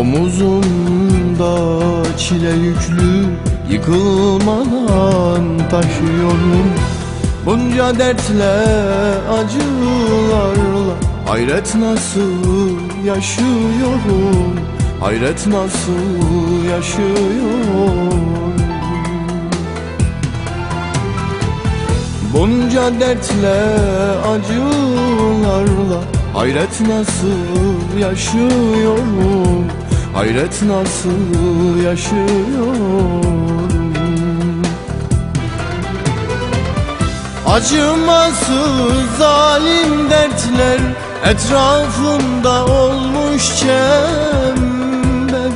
Omuzumda çile yüklü Yıkılmadan taşıyorum. Bunca dertle acılarla Hayret nasıl yaşıyorum? Hayret nasıl yaşıyorum? Bunca dertle acılarla Hayret nasıl yaşıyorum Hayret nasıl yaşıyorum? Acımasız zalim dertler Etrafında olmuş çember.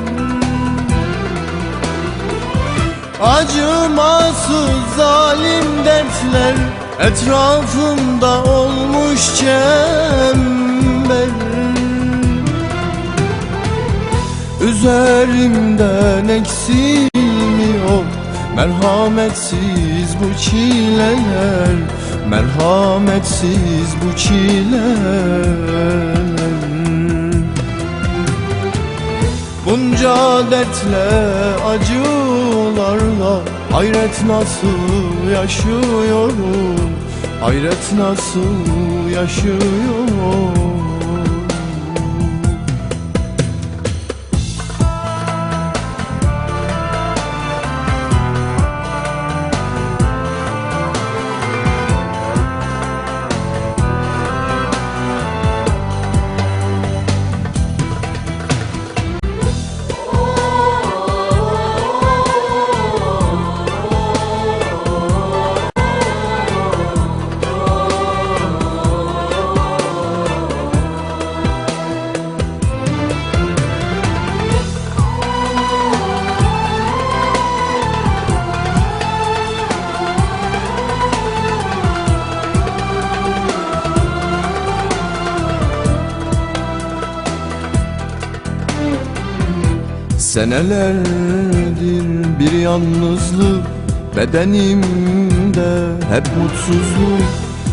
Acımasız zalim dertler Etrafımda olmuş çember Üzerimden eksilmiyor. Merhametsiz bu çileler Merhametsiz bu çileler. Bunca dertle acılarla Hayret nasıl yaşıyorum? Hayret nasıl yaşıyorum Senelerdir bir yalnızlık Bedenimde hep mutsuzluk.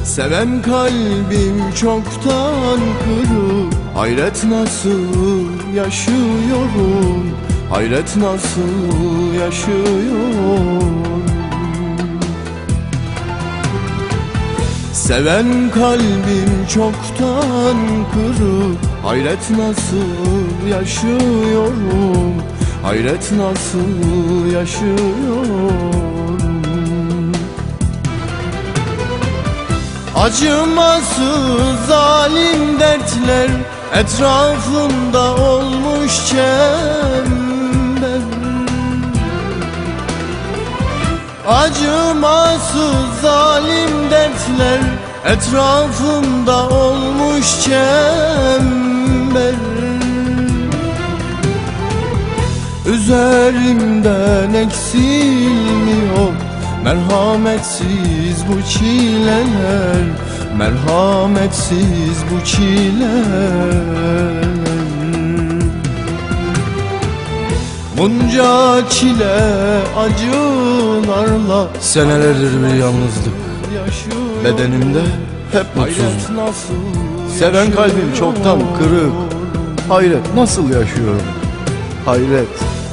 Seven kalbim çoktan kırık. Hayret nasıl yaşıyorum? Hayret nasıl yaşıyorum Seven kalbim çoktan kırık Hayret nasıl yaşıyorum? Hayret nasıl yaşıyorum? Acımasız zalim dertler Etrafımda olmuş çember. Acımasız zalim dertler Etrafımda olmuş çember Üzerimden eksilmiyor Merhametsiz bu çileler Merhametsiz bu çileler Bunca çile acılarla Senelerdir bir yalnızlık. Bedenimde hep nasıl Seven kalbim çoktan kırık. Hayret nasıl yaşıyorum? Hayret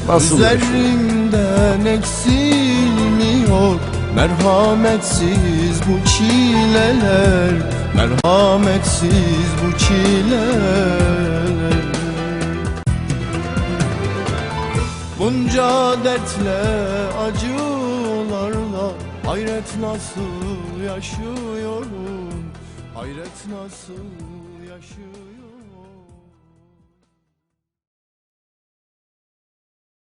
nasıl Üzerimden eksilmiyor. Merhametsiz bu çileler. Merhametsiz bu çileler. Bunca dertle acılarla Hayret nasıl yaşıyorum? Hayret nasıl yaşıyorum